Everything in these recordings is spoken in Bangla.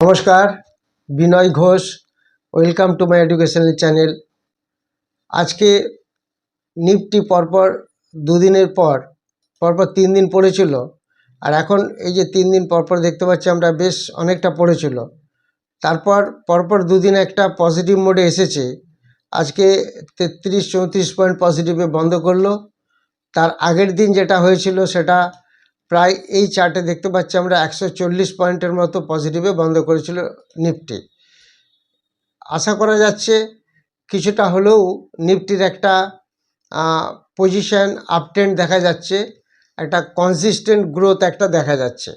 নমস্কার, Binoy Ghosh, welcome to my educational channel. আজকে নিফটি পরপর দুদিনের পর, পরপর তিন দিন পড়েছিল, আর এখন এই যে তিন দিন পরপর দেখতে পাচ্ছি আমরা বেশ অনেকটা পড়েছিল। তারপর পরপর দুদিন একটা পজিটিভ মোডে এসেছে, আজকে তেত্রিশ, চৌত্রিশ পয়েন্ট পজিটিভে বন্ধ করল। তার আগের দিন যেটা হয়েছিল সেটা প্রায় এই চার্টে দেখতে পাচ্ছি আমরা একশো চল্লিশ পয়েন্টের মতো পজিটিভে বন্ধ করেছিল নিফটি। আশা করা যাচ্ছে কিছুটা হলেও নিফটির একটা পজিশন আপট্রেন্ড দেখা যাচ্ছে, একটা কনসিস্টেন্ট গ্রোথ একটা দেখা যাচ্ছে।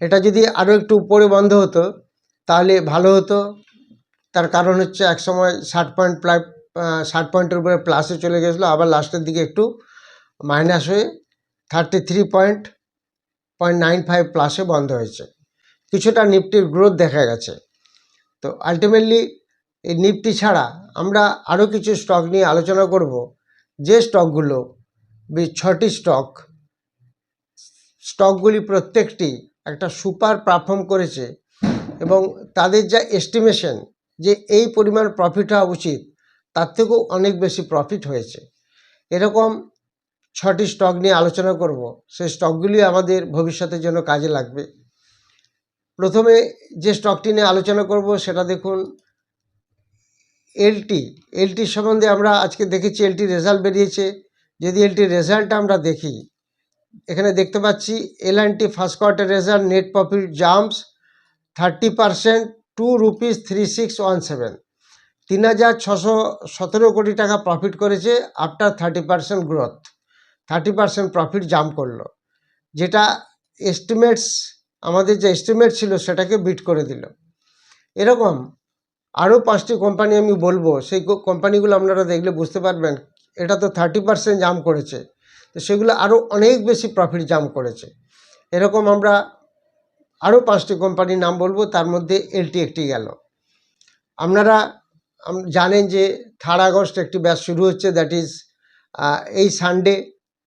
এটা যদি আরও একটু উপরে বন্ধ হতো, তাহলে ভালো হতো। তার কারণ হচ্ছে এক সময় ষাট পয়েন্ট প্রায় ষাট পয়েন্টের উপরে প্লাসে চলে গেছিল, আবার লাস্টের দিকে একটু মাইনাস হয়ে thirty three point point nine five প্লাসে বন্ধ হয়েছে। কিছুটা নিফটির গ্রোথ দেখা গেছে। তো আলটিমেটলি এই নিফটি ছাড়া আমরা আরও কিছু স্টক নিয়ে আলোচনা করব। যে স্টকগুলো বেশ ছটি স্টক স্টকগুলি প্রত্যেকটি একটা সুপার পারফর্ম করেছে এবং তাদের যা এস্টিমেশন যে এই পরিমাণ প্রফিট হওয়া উচিত, তার থেকেও অনেক বেশি প্রফিট হয়েছে। এরকম ছটি স্টক নিয়ে আলোচনা করব। সেই স্টকগুলি আমাদের ভবিষ্যতের জন্য কাজে লাগবে। প্রথমে যে স্টকটি নিয়ে আলোচনা করব সেটা দেখুন, এলটি। এলটি সম্বন্ধে আমরা আজকে দেখেছি, এলটি রেজাল্ট বেরিয়েছে। যদি এলটির রেজাল্টটা আমরা দেখি, এখানে দেখতে পাচ্ছি L and T first quarter result, net profit jumps, thirty percent, two rupees three six one seven. তিন হাজার ছশো সতেরো কোটি টাকা প্রফিট করেছে, after thirty percent growth. Thirty percent profit jump করল। যেটা এস্টিমেটস আমাদের যে এস্টিমেট ছিল সেটাকে বিট করে দিল। এরকম আরও পাঁচটি কোম্পানি আমি বলব, সেই কোম্পানিগুলো আপনারা দেখলে বুঝতে পারবেন, এটা তো থার্টি পারসেন্ট জাম্প করেছে। তো সেগুলো আরও অনেক বেশি প্রফিট জাম্প করেছে। এরকম আমরা আরও পাঁচটি কোম্পানির নাম বলব, তার মধ্যে এলটি একটি গেল। আপনারা জানেন যে থার্ড আগস্ট একটি ব্যাচ শুরু হচ্ছে দ্যাট ইজ এই সানডে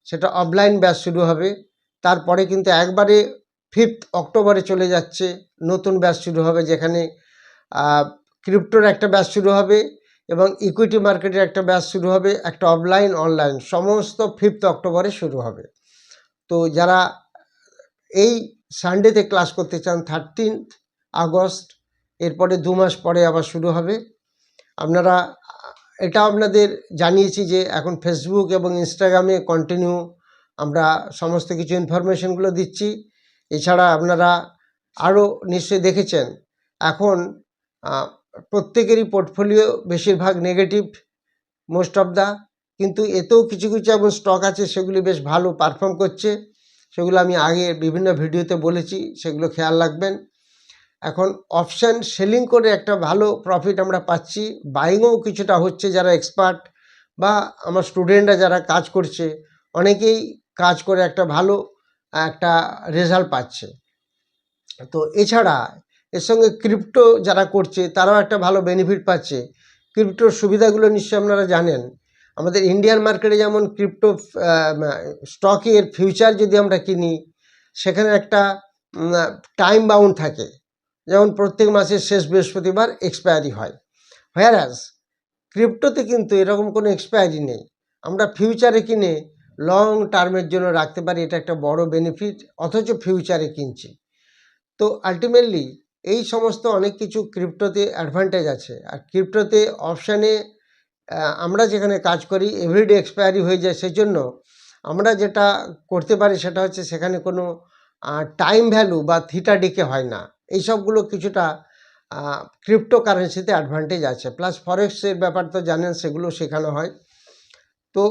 সেটা অফলাইন ব্যাচ শুরু হবে। তারপরে কিন্তু একবারে ফিফথ অক্টোবরে চলে যাচ্ছে, নতুন ব্যাচ শুরু হবে যেখানে ক্রিপ্টোর একটা ব্যাচ শুরু হবে এবং ইকুইটি মার্কেটের একটা ব্যাচ শুরু হবে, একটা অফলাইন অনলাইন সমস্ত ফিফথ অক্টোবরে শুরু হবে। তো যারা এই সানডেতে ক্লাস করতে চান থার্টিনথ আগস্ট এরপরে দু মাস পরে আবার শুরু হবে। আপনারা এটা আপনাদের জানিয়েছি যে এখন ফেসবুক এবং ইনস্টাগ্রামে কন্টিনিউ আমরা সমস্ত কিছু ইনফরমেশনগুলো দিচ্ছি। এছাড়া আপনারা আরও নিশ্চয়ই দেখেছেন, এখন প্রত্যেকেরই পোর্টফোলিও বেশিরভাগ নেগেটিভ মোস্ট অফ দ্য কিন্তু এতেও কিছু কিছু এমন স্টক আছে সেগুলি বেশ ভালো পারফর্ম করছে। সেগুলো আমি আগে বিভিন্ন ভিডিওতে বলেছি, সেগুলো খেয়াল রাখবেন। এখন অপশান সেলিং করে একটা ভালো প্রফিট আমরা পাচ্ছি। বাইংও কিছুটা হচ্ছে যারা এক্সপার্ট বা আমার স্টুডেন্টরা যারা কাজ করছে, অনেকেই কাজ করে একটা ভালো, একটা রেজাল্ট পাচ্ছে। তো এছাড়া এর সঙ্গে ক্রিপ্টো যারা করছে, তারাও একটা ভালো বেনিফিট পাচ্ছে। ক্রিপ্টোর সুবিধাগুলো নিশ্চয়ই আপনারা জানেন। আমাদের ইন্ডিয়ান মার্কেটে যেমন ক্রিপ্টো স্টকের ফিউচার যদি আমরা কিনি, সেখানে একটা টাইম বাউন্ড থাকে। যেমন প্রত্যেক মাসের শেষ বৃহস্পতিবার এক্সপায়ারি হয়। হোয়ারাস ক্রিপ্টোতে কিন্তু এরকম কোনো এক্সপায়ারি নেই। আমরা ফিউচারে কিনে লং টার্মের জন্য রাখতে পারি, এটা একটা বড় বেনিফিট অথচ ফিউচারে কিনছি। তো আলটিমেটলি এই সমস্ত অনেক কিছু ক্রিপ্টোতে অ্যাডভান্টেজ আছে। আর ক্রিপ্টোতে অপশানে আমরা যেখানে কাজ করি এভরিডে এক্সপায়ারি হয়ে যায় সেই জন্য আমরা যেটা করতে পারি, সেটা হচ্ছে সেখানে কোনো টাইম ভ্যালু বা থিটা ডিকে হয় না। এই সবগুলো কিছুটা ক্রিপ্টো কারেন্সিতে অ্যাডভান্টেজ আছে। প্লাস ফরেক্সের ব্যাপার তো জানেন, সেগুলো শেখানো হয়। তো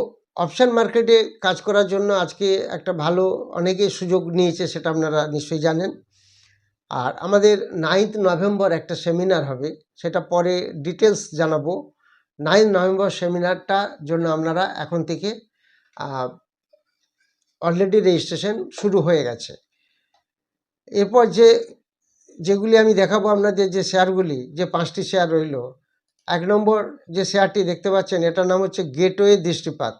অপশান মার্কেটে কাজ করার জন্য আজকে একটা ভালো অনেকেই সুযোগ নিয়েছে, সেটা আপনারা নিশ্চয়ই জানেন। আর আমাদের নাইন্থ নভেম্বর একটা সেমিনার হবে, সেটা পরে ডিটেলস জানাব। নাইন্থ নভেম্বর সেমিনারটার জন্য আপনারা এখন থেকে অলরেডি রেজিস্ট্রেশন শুরু হয়ে গেছে। এরপর যে যেগুলি আমি দেখাবো আপনাদের যে শেয়ারগুলি, যে পাঁচটি শেয়ার রইল। এক নম্বর যে শেয়ারটি দেখতে পাচ্ছেন, এটার নাম হচ্ছে গেটওয়ে দৃষ্টিপাত।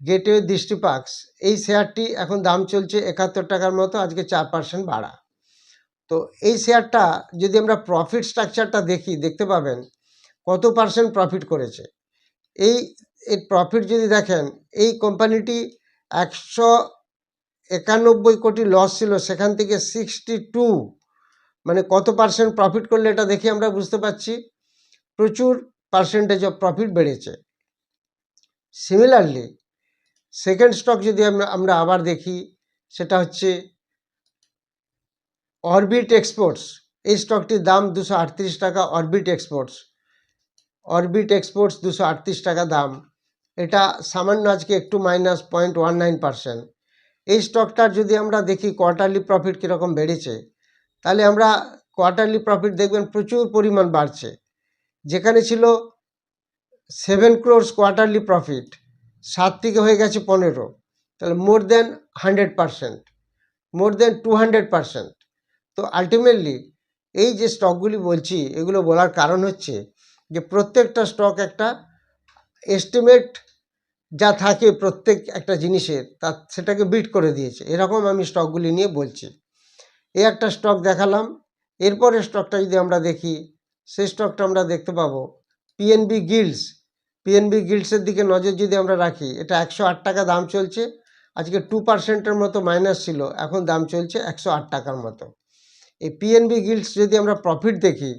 গেটওয়ে দৃষ্টিপাক্স এই শেয়ারটি এখন দাম চলছে একাত্তর টাকার মতো, আজকে চার পার্সেন্ট বাড়া। তো এই শেয়ারটা যদি আমরা প্রফিট স্ট্রাকচারটা দেখি, দেখতে পাবেন কত পার্সেন্ট প্রফিট করেছে। এই এর প্রফিট যদি দেখেন, এই কোম্পানিটি একশো একানব্বই কোটি লস ছিল, সেখান থেকে সিক্সটি টু মানে কত পার্সেন্ট প্রফিট করলে এটা দেখে আমরা বুঝতে পারছি। প্রচুর পার্সেন্টেজ অফ প্রফিট বেড়েছে। সিমিলারলি সেকেন্ড স্টক যদি আমরা আমরা আবার দেখি, সেটা হচ্ছে অরবিট এক্সপোর্টস এই স্টকটির দাম দুশো টাকা অরবিট এক্সপোর্টস অরবিট এক্সপোর্টস দুশো টাকা দাম। এটা সামান্য আজকে একটু minus point one nine percent এই স্টকটার যদি আমরা দেখি কোয়ার্টারলি প্রফিট কীরকম বেড়েছে তাহলে আমরা কোয়ার্টারলি প্রফিট দেখবেন প্রচুর পরিমাণ বাড়ছে। যেখানে ছিল সেভেন ক্রোর্স কোয়ার্টারলি প্রফিট সাত থেকে হয়ে গেছে পনেরো। তাহলে more than hundred percent more than two hundred percent তো আলটিমেটলি এই যে স্টকগুলি বলছি, এগুলো বলার কারণ হচ্ছে যে প্রত্যেকটা স্টক একটা এস্টিমেট যা থাকে প্রত্যেক একটা জিনিসের, তা সেটাকে বিট করে দিয়েছে। এরকম আমি স্টকগুলি নিয়ে বলছি। এই একটা স্টক দেখালাম। এরপরে স্টকটা যদি আমরা দেখি, সেই স্টকটা আমরা দেখতে পাবো পিএনবি গিল্ডস পিএনবি গিল্ডসের দিকে নজর যদি আমরা রাখি, এটা একশো আট টাকা দাম চলছে। আজকে টু পার্সেন্টের মতো মাইনাস ছিল, এখন দাম চলছে একশো আট টাকার মতো। এই পিএনবি গিল্ডস যদি আমরা প্রফিট দেখি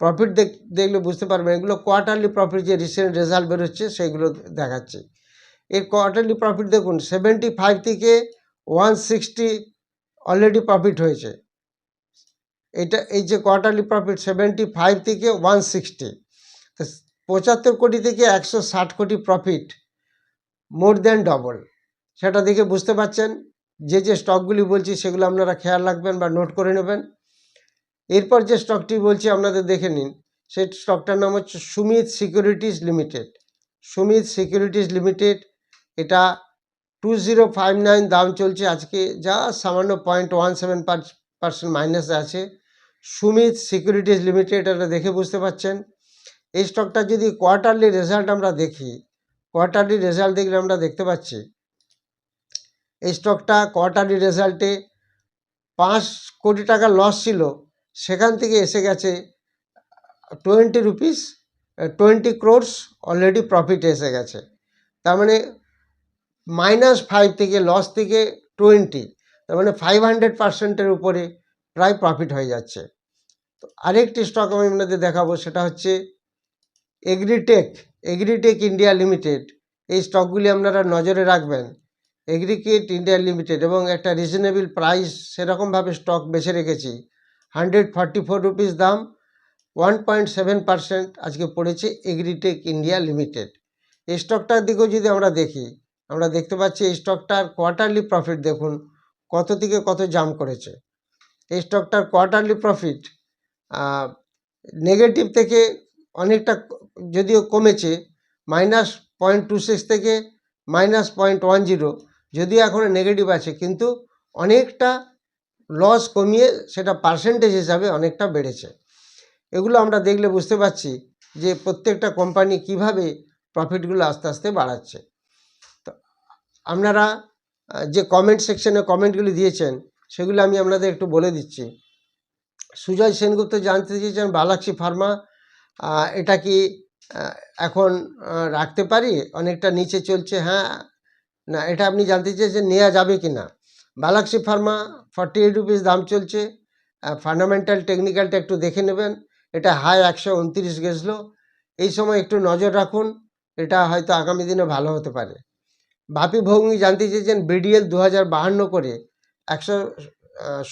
প্রফিট দেখ, দেখলে বুঝতে পারবেন এগুলো কোয়ার্টারলি প্রফিট যে রিসেন্ট রেজাল্ট বেরোচ্ছে, সেগুলো দেখাচ্ছে। এর কোয়ার্টারলি প্রফিট দেখুন সেভেন্টি ফাইভ থেকে ওয়ান সিক্সটি অলরেডি প্রফিট হয়েছে। এটা, এই যে কোয়ার্টারলি প্রফিট সেভেন্টি ফাইভ থেকে ওয়ান সিক্সটি পঁচাত্তর কোটি থেকে একশো ষাট কোটি প্রফিট মোর দেন ডবল সেটা দেখে বুঝতে পারছেন? যে যে স্টকগুলি বলছি সেগুলো আপনারা খেয়াল রাখবেন বা নোট করে নেবেন। এরপর যে স্টকটি বলছি আপনাদের দেখে নিন, সেই স্টকটার নাম হচ্ছে Sumit securities limited Sumit securities limited এটা টু জিরো ফাইভ নাইন দাম চলছে আজকে, যা সামান্য point one seven percent minus আছে। সুমিত সিকিউরিটিজ লিমিটেড এটা দেখে বুঝতে পারছেন। এই স্টকটা যদি কোয়ার্টারলি রেজাল্ট আমরা দেখি কোয়ার্টারলি রেজাল্ট দেখলে আমরা দেখতে পাচ্ছি, এই স্টকটা কোয়ার্টারলি রেজাল্টে পাঁচ কোটি টাকা লস ছিল, সেখান থেকে এসে গেছে twenty rupees twenty crores already profit এসে গেছে। তার মানে মাইনাস ফাইভ থেকে লস থেকে টোয়েন্টি তার মানে ফাইভ হান্ড্রেড পার্সেন্টের উপরে প্রায় প্রফিট হয়ে যাচ্ছে। তো আরেকটি স্টক আমি আপনাদের দেখাবো, সেটা হচ্ছে এগ্রিটেক এগ্রিটেক ইন্ডিয়া লিমিটেড এই স্টকগুলি আপনারা নজরে রাখবেন। এগ্রিকেট ইন্ডিয়া লিমিটেড এবং একটা রিজনেবল প্রাইস সেরকমভাবে স্টক বেছে রেখেছি। হান্ড্রেড ফর্টি ফোর রুপিস দাম ওয়ান পয়েন্ট সেভেন পার্সেন্ট আজকে পড়েছে এগ্রিটেক ইন্ডিয়া লিমিটেড এই স্টকটার দিকেও যদি আমরা দেখি আমরা দেখতে পাচ্ছি এই স্টকটার কোয়ার্টারলি প্রফিট দেখুন, কত থেকে কত জাম করেছে। এই স্টকটার কোয়ার্টারলি প্রফিট নেগেটিভ থেকে অনেকটা যদিও কমেছে মাইনাস পয়েন্ট টু সিক্স থেকে মাইনাস পয়েন্ট ওয়ান জিরো যদিও এখনও নেগেটিভ আছে, কিন্তু অনেকটা লস কমিয়ে সেটা পার্সেন্টেজ হিসাবে অনেকটা বেড়েছে। এগুলো আমরা দেখলে বুঝতে পারছি যে প্রত্যেকটা কোম্পানি কীভাবে প্রফিটগুলো আস্তে আস্তে বাড়াচ্ছে। আপনারা যে কমেন্ট সেকশনে কমেন্টগুলি দিয়েছেন, সেগুলো আমি আপনাদের একটু বলে দিচ্ছি। সুজয় সেনগুপ্ত জানতে চেয়েছেন বালাক্সি ফার্মা এটা কি এখন রাখতে পারি? অনেকটা নিচে চলছে হ্যাঁ? না, এটা আপনি জানতে চেয়েছেন নেওয়া যাবে কি না Balaxi pharma forty eight rupees দাম চলছে ফান্ডামেন্টাল টেকনিক্যালটা একটু দেখে নেবেন। এটা হাই একশো উনত্রিশ গেছিল। এই সময় একটু নজর রাখুন, এটা হয়তো আগামী দিনে ভালো হতে পারে। বাপি ভৌমি জানতে চেয়েছেন বিডিএল দু হাজার বাহান্ন করে একশো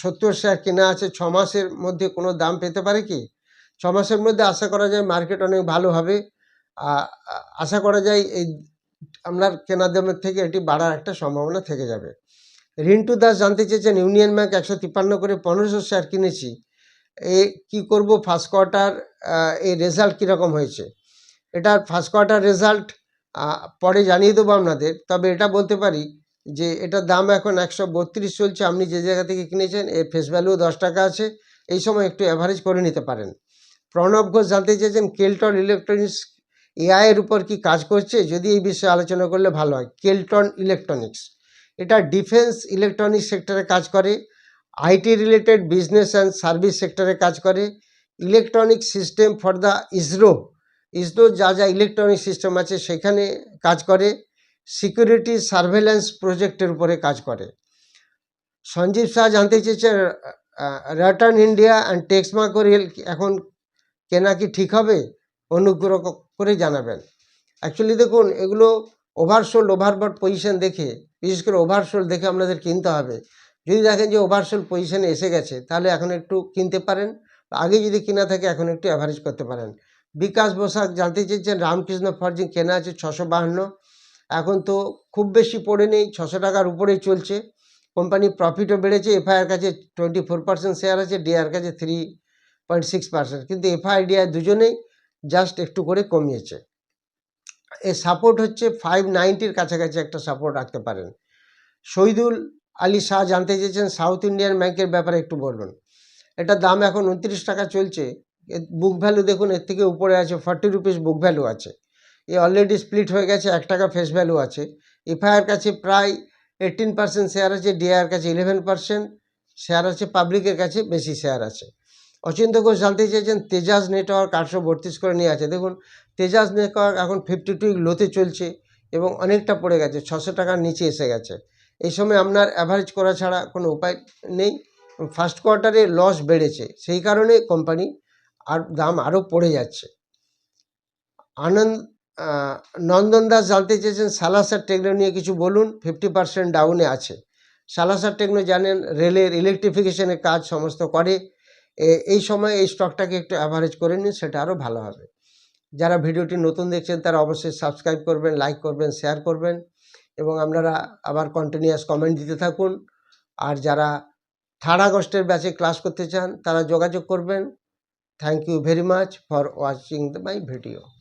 সত্তর শেয়ার কেনা আছে, ছ মাসের মধ্যে কোনো দাম পেতে পারে কি? ছ মাসের মধ্যে আশা করা যায় মার্কেট অনেক ভালো হবে। আশা করা যায় এই আপনার কেনা দামের থেকে এটি বাড়ার একটা সম্ভাবনা থেকে যাবে। রিন্টু দাস জানতে চেয়েছেন ইউনিয়ন ব্যাঙ্ক একশো তিপ্পান্ন করে পনেরোশো শেয়ার কিনেছি। এ কি করব? ফার্স্ট কোয়ার্টার এই রেজাল্ট কীরকম হয়েছে? এটার ফার্স্ট কোয়ার্টার রেজাল্ট পরে জানিয়ে দেবো আপনাদের। তবে এটা বলতে পারি যে এটার দাম এখন একশো বত্রিশ চলছে। আপনি যে জায়গা থেকে কিনেছেন, এর ফেস ভ্যালু দশ টাকা আছে। এই সময় একটু অ্যাভারেজ করে নিতে পারেন। প্রণব ঘোষ জানতে চেয়েছেন, কেলটন ইলেকট্রনিক্স এআইয়ের উপর কি কাজ করছে? যদি এই বিষয়ে আলোচনা করলে ভালো হয়। কেলটন ইলেকট্রনিক্স এটা ডিফেন্স ইলেকট্রনিক্স সেক্টরে কাজ করে। IT related business and service সেক্টরে কাজ করে। Electronic system for the ISRO ISRO যা যা ইলেকট্রনিক সিস্টেম আছে সেখানে কাজ করে সিকিউরিটি সার্ভেলেন্স প্রজেক্টের উপরে কাজ করে। সঞ্জীব শাহ জানতে চেয়েছে Rattan India and Texmaco rail এখন কেনা কি ঠিক হবে? অনুগ্রহ করে জানাবেন। অ্যাকচুয়ালি দেখুন, এগুলো ওভারসোল্ড ওভারবট পজিশন দেখে, বিশেষ করে ওভারসোল্ড দেখে আপনাদের কিনতে হবে। যদি দেখেন যে ওভারসোল্ড পজিশনে এসে গেছে, তাহলে এখন একটু কিনতে পারেন আগে যদি কিনা থাকে, এখন একটু অ্যাভারেজ করতে পারেন। বিকাশ বসাক জানতে চেয়েছেন, রামকৃষ্ণ ফর্জিং কেনা আছে ছশো বাহান্ন। এখন তো খুব বেশি পড়ে নেই, ছশো টাকার উপরেই চলছে। কোম্পানি প্রফিটও বেড়েছে, এফআইআর কাছে টোয়েন্টি ফোর পার্সেন্ট শেয়ার আছে ডিআর কাছে থ্রি পয়েন্ট সিক্স পার্সেন্ট কিন্তু এফআই ডিআর দুজনেই জাস্ট একটু করে কমিয়েছে। এর সাপোর্ট হচ্ছে ফাইভ নাইনটির কাছাকাছি একটা সাপোর্ট রাখতে পারেন। শহীদুল আলী শাহ জানতে চেয়েছেন সাউথ ইন্ডিয়ান ব্যাংকের ব্যাপারে একটু বলবেন। এটার দাম এখন উনত্রিশ টাকা চলছে। বুক ভ্যালু দেখুন, এর থেকে উপরে আছে ফর্টি রুপিস বুক ভ্যালু আছে। এ অলরেডি স্প্লিট হয়ে গেছে, এক টাকা ফেস ভ্যালু আছে। এফআইআর কাছে প্রায় এইটিন পার্সেন্ট শেয়ার আছে ডিআর কাছে ইলেভেন পার্সেন্ট শেয়ার আছে পাবলিকের কাছে বেশি শেয়ার আছে। অচিন্ত ঘোষ জানতে চেয়েছেন, তেজাস নেটওয়ার্ক আটশো বত্রিশ করে নিয়ে আছে। দেখুন, তেজাস নেটওয়ার্ক এখন ফিফটি টু লোতে চলছে এবং অনেকটা পড়ে গেছে, ছশো টাকার নিচে এসে গেছে। এই সময় আপনার অ্যাভারেজ করা ছাড়া কোনো উপায় নেই। ফার্স্ট কোয়ার্টারে লস বেড়েছে, সেই কারণে কোম্পানি আর দাম আরও পড়ে যাচ্ছে। আনন্দ নন্দন দাস জানতে চেয়েছেন সালাসার টেকনো নিয়ে কিছু বলুন ফিফটি পার্সেন্ট ডাউনে আছে। সালাসার টেকনো জানেন, রেলের ইলেকট্রিফিকেশনের কাজ সমস্ত করে। এই সময় এই স্টকটাকে একটু অ্যাভারেজ করে নিন, সেটা আরও ভালো হবে। যারা ভিডিওটি নতুন দেখছেন, তারা অবশ্যই সাবস্ক্রাইব করবেন লাইক করবেন শেয়ার করবেন এবং আপনারা আবার কন্টিনিউয়াস কমেন্ট দিতে থাকুন। আর যারা থার্ড আগস্টের ব্যাচে ক্লাস করতে চান, তারা যোগাযোগ করবেন। thank you very much for watching my video.